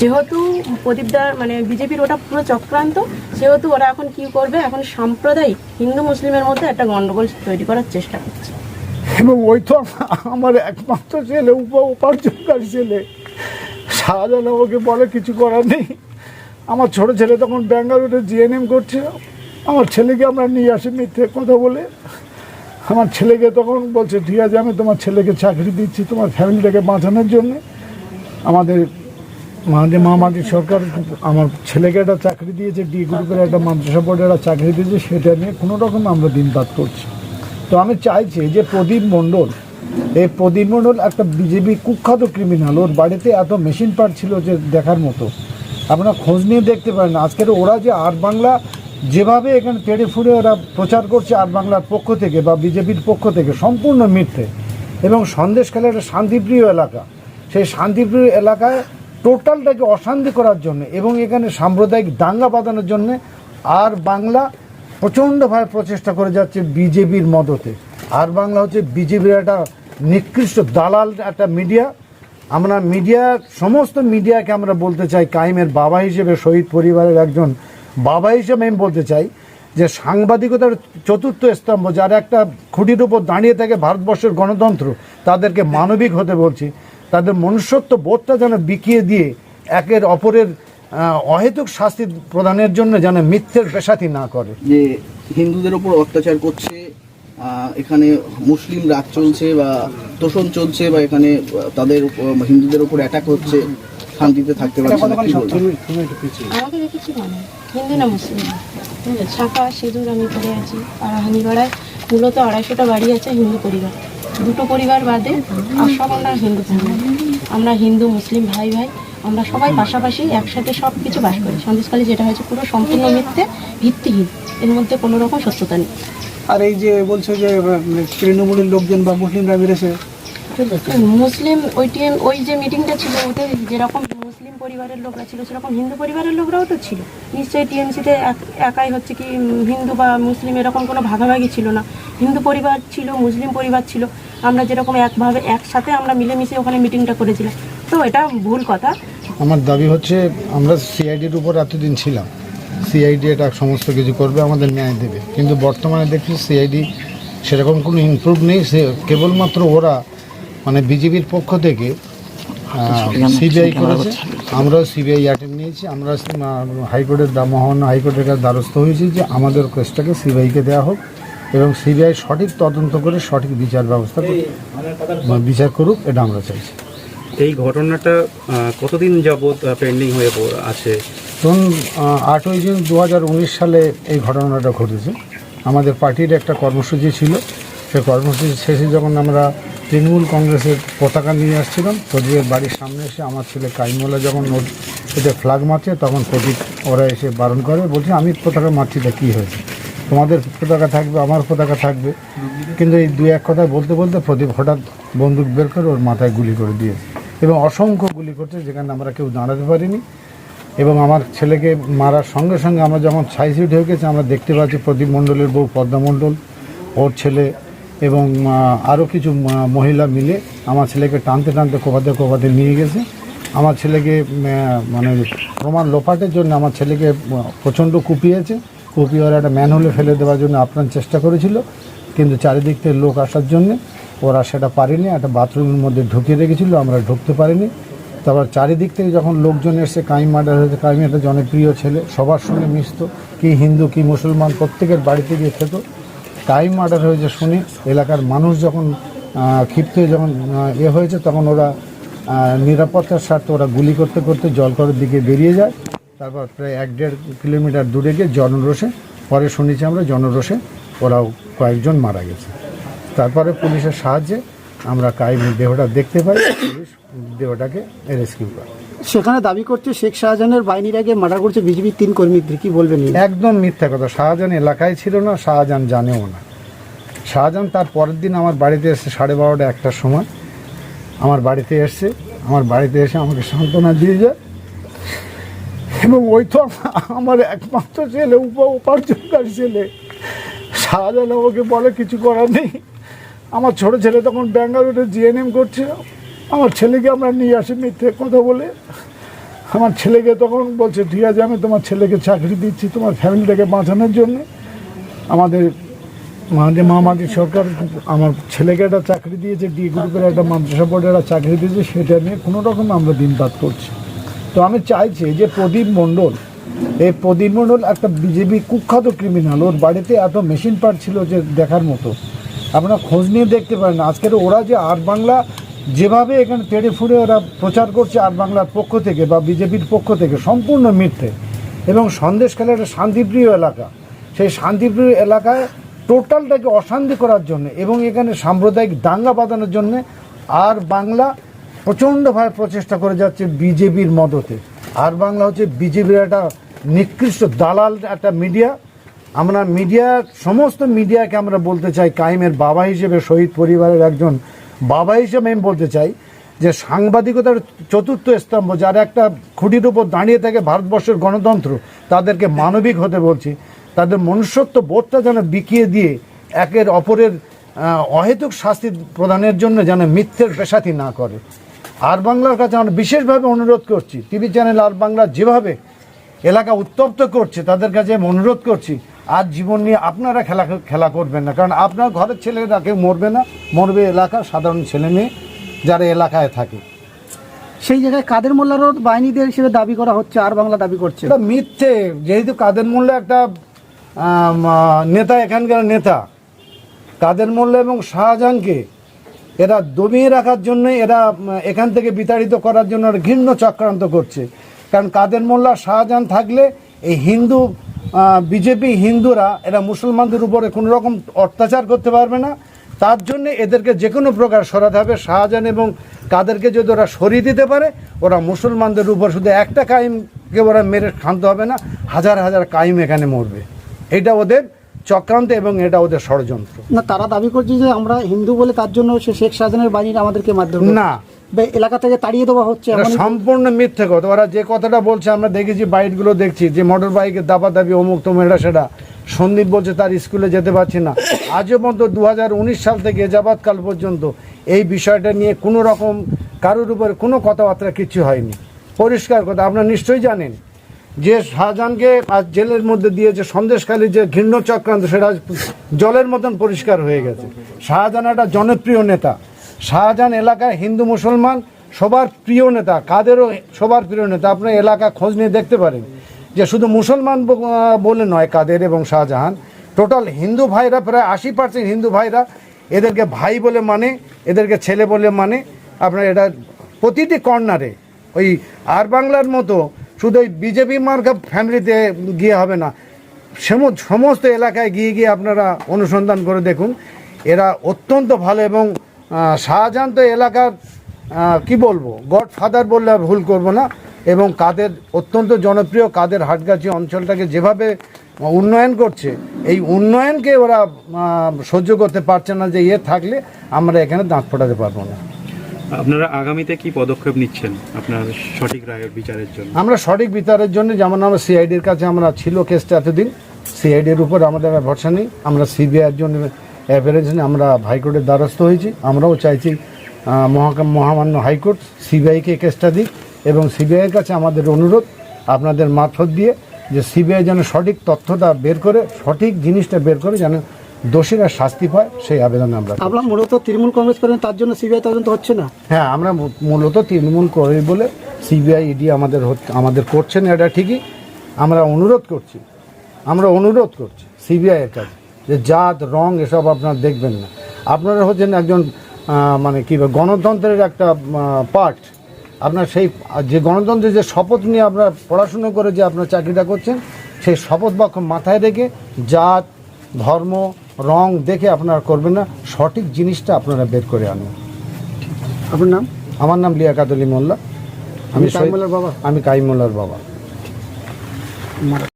যেহেতু প্রদীপদার মানে বিজেপির ওটা পুরো চক্রান্ত, সেহেতু ওরা এখন কি করবে? এখন সাম্প্রদায়িক হিন্দু মুসলিমের মধ্যে একটা গন্ডগোল তৈরি করার চেষ্টা করছে। এবং ওই তো আমার একমাত্র ছেলে, উপ উপার্জনকারী ছেলে। শাহজাহান আমাকে বলে কিছু করার নেই। আমার ছোট ছেলে তখন ব্যাঙ্গালোরে জিএনএম করছে আমার ছেলেকে আমরা নিয়ে আসি মিথ্যে কথা বলে। আমার ছেলেকে তখন বলছে, ঠিক আছে, আমি তোমার ছেলেকে চাকরি দিচ্ছি তোমার ফ্যামিলিটাকে বাঁচানোর জন্য। আমাদের আমাদের মামাটি সরকার আমার ছেলেকে একটা চাকরি দিয়েছে, ডি গ্রুপের একটা মাদ্রাসা বোর্ডে একটা চাকরি দিয়েছে, সেটা নিয়ে কোনো রকম আমরা দিনপাত করছি। তো আমি চাইছি যে প্রদীপ মণ্ডল, এই প্রদীপ মণ্ডল একটা বিজেপি কুখ্যাত ক্রিমিনাল ওর বাড়িতে এত মেশিন পার্ট ছিল যে দেখার মতো। আপনারা খোঁজ নিয়ে দেখতে পারেন, আজকের ওরা যে আর বাংলা যেভাবে এখানে তেড়ে ফুড়ে ওরা প্রচার করছে আর বাংলার পক্ষ থেকে বা বিজেপির পক্ষ থেকে সম্পূর্ণ মিথ্যে। এবং সন্দেশখালী একটা শান্তিপ্রিয় এলাকা, সেই শান্তিপ্রিয় এলাকায় টোটালটাকে অশান্তি করার জন্য এবং এখানে সাম্প্রদায়িক দাঙ্গা বাঁধানোর জন্য আর বাংলা প্রচণ্ডভাবে প্রচেষ্টা করে যাচ্ছে বিজেপির মদতে। আর বাংলা হচ্ছে বিজেপির একটা নিকৃষ্ট দালাল একটা মিডিয়া। আমরা মিডিয়া, সমস্ত মিডিয়াকে আমরা বলতে চাই কাইমের বাবা হিসেবে, শহীদ পরিবারের একজন বাবা হিসেবে আমি বলতে চাই যে সাংবাদিকতার চতুর্থ স্তম্ভ, যারা একটা খুঁটির উপর দাঁড়িয়ে থাকে ভারতবর্ষের গণতন্ত্র, তাদেরকে মানবিক হতে বলছি। তাদের মনুষ্যত্ব বোধটা যেন বিকিয়ে দিয়ে একের অপরের অহেতুক শাস্তি প্রদানের জন্য যেন মিথ্যের পেশাতি না করে। যে হিন্দুদের ওপর অত্যাচার করছে এখানে মুসলিম রাজ চলছে বা তোষণ চলছে বা এখানে তাদের হিন্দুদের উপর অ্যাটাক হচ্ছে শান্তিতে থাকতে পারছে না কি বলবেন? আমাকে দেখেছি মানে হিন্দু না মুসলিম? শাঁখা সিঁদুর আমি পরে আছি। আর হানিগড়ায় মূলত আড়াইশোটা বাড়ি আছে হিন্দু পরিবার দুটো পরিবার বাদে আর সব আমরা হিন্দু পরিবার আমরা হিন্দু মুসলিম ভাই ভাই আমরা সবাই পাশাপাশি একসাথে সব কিছু বাস করি। সন্দেশকালী যেটা হয়েছে পুরো সম্পূর্ণ মিথ্যে ভিত্তিহীন। এর মধ্যে কোনো রকম সত্যতা নেই। আর এই যে বলছে যে তৃণমূলের লোকজন বা মুসলিমরা মেরেছে মুসলিম ওই টিএম ওই যে মিটিংটা ছিল ওতে যেরকম মুসলিম পরিবারের লোকরা ছিল সেরকম হিন্দু পরিবারের লোকরাও তো ছিল। নিশ্চয়ই টিএমসিতে একাই হচ্ছে কি হিন্দু বা মুসলিম এরকম কোনো ভাগাভাগি ছিল না। হিন্দু পরিবার ছিল মুসলিম পরিবার ছিল। আমরা যেরকম একভাবে, একসাথে আমরা মিলেমিশে ওখানে মিটিংটা করেছিলাম। তো এটা ভুল কথা। আমার দাবি হচ্ছে, আমরা সিআইডির উপর এতদিন ছিলাম। সিআইডি এটা সমস্ত কিছু করবে, আমাদের ন্যায় দেবে। কিন্তু বর্তমানে দেখছি সিআইডি সেরকম কোনো ইমপ্রুভ নেই। সে কেবলমাত্র ওরা মানে বিজেপির পক্ষ থেকে সিবিআই করেছে। আমরাও সিবিআই অ্যাটেন্ড নিয়েছি। আমরা হাইকোর্টের মহামান্য হাইকোর্টের কাছে দ্বারস্থ হয়েছি যে আমাদের কেসটাকে সিবিআইকে দেওয়া হোক। এবং সিবিআই সঠিক তদন্ত করে সঠিক বিচার ব্যবস্থা বিচার করুক এটা আমরা চাইছি। এই ঘটনাটা কতদিন যাবৎ পেন্ডিং হয়ে আছে? ধরুন আটই জুন দু হাজার উনিশ সালে এই ঘটনাটা ঘটেছে। আমাদের পার্টির একটা কর্মসূচি ছিল। সেই কর্মসূচি শেষে যখন আমরা তৃণমূল কংগ্রেসের পতাকা নিয়ে আসছিলাম প্রদীপের বাড়ির সামনে এসে আমার ছেলে কাইমোলা যখন এতে ফ্ল্যাগ মারছে তখন প্রদীপ ওরা এসে বারণ করে বলছে আমি পতাকা মারছি তা কী হয়েছে? তোমাদের পতাকা থাকবে, আমার পতাকা থাকবে। কিন্তু এই দু এক কথা বলতে বলতে প্রদীপ হঠাৎ বন্দুক বের করে ওর মাথায় গুলি করে দিয়েছে এবং অসংখ্য গুলি করছে যেখানে আমরা কেউ দাঁড়াতে পারিনি। এবং আমার ছেলেকে মারার সঙ্গে সঙ্গে আমরা যখন ছাইসি উঠে গেছে আমরা দেখতে পাচ্ছি প্রদীপ মণ্ডলের বউ পদ্মা মণ্ডল, ওর ছেলে এবং আরও কিছু মহিলা মিলে আমার ছেলেকে টানতে টানতে কোপাতে কোপাতে নিয়ে গেছে। আমার ছেলেকে মানে প্রমাণ লোপাটের জন্য আমার ছেলেকে প্রচণ্ড কুপিয়েছে। কুপিয়ে ওরা একটা ম্যানহোলে ফেলে দেওয়ার জন্য আপ্রাণ চেষ্টা করেছিল, কিন্তু চারিদিক থেকে লোক আসার জন্যে ওরা সেটা পারেনি, একটা বাথরুমের মধ্যে ঢুকিয়ে রেখেছিল, আমরা ঢুকতে পারিনি। তারপর চারিদিক থেকে যখন লোকজন এসে কাইম মার্ডার হয়েছে কাইম একটা জনপ্রিয় ছেলে, সবার সঙ্গে মিশতো, কি হিন্দু, কি মুসলমান, প্রত্যেকের বাড়িতে গিয়ে খেত। কাইম মার্ডার হয়েছে শুনে এলাকার মানুষ যখন ক্ষিপ্ত যখন এ হয়েছে, তখন ওরা নিরাপত্তার স্বার্থে ওরা গুলি করতে করতে জলকরের দিকে বেরিয়ে যায়। তারপর প্রায় এক দেড় কিলোমিটার দূরে গিয়ে জনরোষে পরে শুনেছি আমরা জনরোষে ওরাও কয়েকজন মারা গেছে। তারপরে পুলিশের সাহায্যে আমরা কাইমের দেহটা দেখতে পাই পুলিশ দেহটাকে রেস্কিউ করে। সেখানে দাবি করছে শেখ শাহজাহানের বাহিনীর আগে মার্ডার করছে বিজেপির তিন কর্মীদের কি বলবেন একদম মিথ্যা কথা শাহজাহান এলাকায় ছিল না শাহজাহান জানেও না। শাহজাহান তার পরের দিন আমার বাড়িতে এসে সাড়ে বারোটা একটার সময় আমার বাড়িতে এসছে আমার বাড়িতে এসে আমাকে সান্ত্বনা দিয়ে যায় এবং ওই তো আমার একমাত্র ছেলে, উপ উপার্জনকারী ছেলে। শাহজাহান ওকে বলে, কিছু করার নেই। আমার ছোট ছেলে তখন ব্যাঙ্গালোরে জিএনএম করছে আমার ছেলেকে আমরা নিয়ে আসি মিথ্যে কথা বলে। আমার ছেলেকে তখন বলছে, ঠিক আছে, আমি তোমার ছেলেকে চাকরি দিচ্ছি তোমার ফ্যামিলিটাকে বাঁচানোর জন্য। আমাদের মাঝে মামাটি সরকার আমার ছেলেকে একটা চাকরি দিয়েছে, ডি গ্রুপের একটা মাদ্রাসা বোর্ডে একটা চাকরি দিয়েছে, সেটা নিয়ে কোনো রকম আমরা দিনপাত করছি। তো আমি চাইছি যে প্রদীপ মণ্ডল, এই প্রদীপ মণ্ডল একটা বিজেপি কুখ্যাত ক্রিমিনাল ওর বাড়িতে এত মেশিন পার্ট ছিল যে দেখার মতো। আপনারা খোঁজ নিয়ে দেখতে পারেন। আজকের ওরা যে আর বাংলা যেভাবে এখানে তেড়ে ফুড়ে ওরা প্রচার করছে আর বাংলার পক্ষ থেকে বা বিজেপির পক্ষ থেকে সম্পূর্ণ মিথ্যে। এবং সন্দেশখালী একটা শান্তিপ্রিয় এলাকা। সেই শান্তিপ্রিয় এলাকায় টোটালটাকে অশান্তি করার জন্য এবং এখানে সাম্প্রদায়িক দাঙ্গা বাঁধানোর জন্য আর বাংলা প্রচণ্ডভাবে প্রচেষ্টা করে যাচ্ছে বিজেপির মদতে। আর বাংলা হচ্ছে বিজেপির একটা নিকৃষ্ট দালাল একটা মিডিয়া। আমরা মিডিয়া, সমস্ত মিডিয়াকে আমরা বলতে চাই কাইমের বাবা হিসেবে, শহীদ পরিবারের একজন বাবা হিসেবে আমি বলতে চাই যে সাংবাদিকতার চতুর্থ স্তম্ভ, যারা একটা খুঁটির উপর দাঁড়িয়ে থাকে ভারতবর্ষের গণতন্ত্র, তাদেরকে মানবিক হতে বলছি। তাদের মনুষ্যত্ব বোধটা যেন বিকিয়ে দিয়ে একের অপরের অহেতুক শাস্তি প্রদানের জন্য যেন মিথ্যের পেশাতি না করে। আর বাংলার কাছে আমরা বিশেষভাবে অনুরোধ করছি টিভি চ্যানেল আর বাংলা যেভাবে এলাকা উত্তপ্ত করছে তাদের কাছে আমি অনুরোধ করছি আর জীবন নিয়ে আপনারা খেলা খেলা করবেন না। কারণ আপনার ঘরের ছেলেরা কেউ মরবে না মরবে এলাকা সাধারণ ছেলে মেয়ে যারা এলাকায় থাকে। সেই জায়গায় কাদের মোল্লারও বাহিনীদের হিসেবে দাবি করা হচ্ছে আর বাংলা দাবি করছে? এটা মিথ্যে যেহেতু কাদের মোল্লা একটা নেতা এখানকার নেতা কাদের মোল্লা এবং শাহজাহানকে এরা দমিয়ে রাখার জন্য এরা এখান থেকে বিতাড়িত করার জন্য ঘৃণ্য চক্রান্ত করছে। কারণ কাদের মোল্লা শাহজাহান থাকলে এই হিন্দু বিজেপি হিন্দুরা, এরা মুসলমানদের উপরে কোনো রকম অত্যাচার করতে পারবে না। তার জন্য এদেরকে যে কোনো প্রকার সরাতে হবে। শাহজাহান এবং কাদেরকে যদি ওরা সরিয়ে দিতে পারে, ওরা মুসলমানদের উপর শুধু একটা কাইমকে ওরা মেরে ক্ষান্ত হবে না, হাজার হাজার কাইম এখানে মরবে। এটা ওদের চক্রান্ত এবং এটা ওদের ষড়যন্ত্র। না তারা দাবি করছে যে আমরা হিন্দু বলে তার জন্য সে শেখ শাহজাহানের বাহিনী আমাদেরকে মাধ্যম না। এলাকা থেকে তাড়িয়ে দেওয়া হচ্ছে সম্পূর্ণ মিথ্যে কথা। ওরা যে কথাটা বলছে আমরা দেখেছি বাইকগুলো দেখছি যে মোটর বাইকের দাবা দাবি অমুক তমুক এটা সেটা। সন্দীপ বলছে তার স্কুলে যেতে পারছি না। আজও পর্যন্ত দু হাজার উনিশ সাল থেকে যাবাৎকাল পর্যন্ত এই বিষয়টা নিয়ে কোনো রকম কারোর উপরে কোনো কথাবার্তা কিছু হয়নি। পরিষ্কার কথা আপনারা নিশ্চয়ই জানেন। যে শাহজাহানকে আজ জেলের মধ্যে দিয়ে যে সন্দেশখালী যে ঘৃণ্য চক্রান্ত সেটা জলের মতন পরিষ্কার হয়ে গেছে। শাহজাহান একটা জনপ্রিয় নেতা। শাহজাহান এলাকায় হিন্দু মুসলমান সবার প্রিয় নেতা, কাদেরও সবার প্রিয় নেতা আপনার এলাকা খোঁজ নিয়ে দেখতে পারেন। যে শুধু মুসলমান বলে নয়, কাদের এবং শাহজাহান, টোটাল হিন্দু ভাইরা প্রায় আশি পার্সেন্ট হিন্দু ভাইরা এদেরকে ভাই বলে মানে এদেরকে ছেলে বলে মানে আপনার এটা প্রতিটি কর্নারে ওই আর বাংলার মতো শুধু ওই বিজেপি মার্কা ফ্যামিলিতে গিয়ে হবে না, সেম- সমস্ত এলাকায় গিয়ে গিয়ে আপনারা অনুসন্ধান করে দেখুন। এরা অত্যন্ত ভালো এবং শাহজাহান তো এলাকার কি বলব গড ফাদার বললে আর ভুল করব না এবং কাদের অত্যন্ত জনপ্রিয়, কাদের হাটগাছি অঞ্চলটাকে যেভাবে উন্নয়ন করছে, এই উন্নয়নকে ওরা সহ্য করতে পারছে না যে ইয়ে থাকলে আমরা এখানে দাঁত ফোটাতে পারব না। আপনারা আগামীতে কি পদক্ষেপ নিচ্ছেন আপনার সঠিক রায়ের বিচারের জন্য? আমরা সঠিক বিচারের জন্য, যেমন আমরা সিআইডির কাছে আমরা ছিল কেসটা এতদিন, সিআইডির উপর আমাদের ভরসা নেই। আমরা সিবিআইয়ের জন্য অ্যাভারেজ আমরা হাইকোর্টের দ্বারস্থ হয়েছি। আমরাও চাইছি মহামান্য হাইকোর্ট সিবিআইকে কেসটা দিক এবং সিবিআইয়ের কাছে আমাদের অনুরোধ, আপনাদের মারফত দিয়ে যে সিবিআই যেন সঠিক তথ্যটা বের করে, সঠিক জিনিসটা বের করে, যেন দোষীরা শাস্তি পায় সেই আবেদন আমরা। আপনারা মূলত তৃণমূল কংগ্রেস করেন তার জন্য সিবিআই তদন্ত হচ্ছে না? হ্যাঁ আমরা মূলত তৃণমূল করি বলে সিবিআই ইডি আমাদের আমাদের করছেন এটা ঠিকই। আমরা অনুরোধ করছি আমরা অনুরোধ করছি সিবিআইয়ের কাছে যে জাত রং এসব আপনারা দেখবেন না। আপনারা হচ্ছেন একজন মানে কী গণতন্ত্রের একটা পার্ট। আপনার সেই যে গণতন্ত্রের যে শপথ নিয়ে আপনারা পড়াশুনো করে যে আপনার চাকরিটা করছেন সেই শপথ বাক্য মাথায় রেখে জাত ধর্ম রং দেখে আপনারা করবেন না সঠিক জিনিসটা আপনারা বের করে আনুন। আপনার নাম? আমার নাম লিয়াকাত আলী মোল্লা। আমি কাইমোল্লার বাবা? আমি কাইমোল্লার বাবা।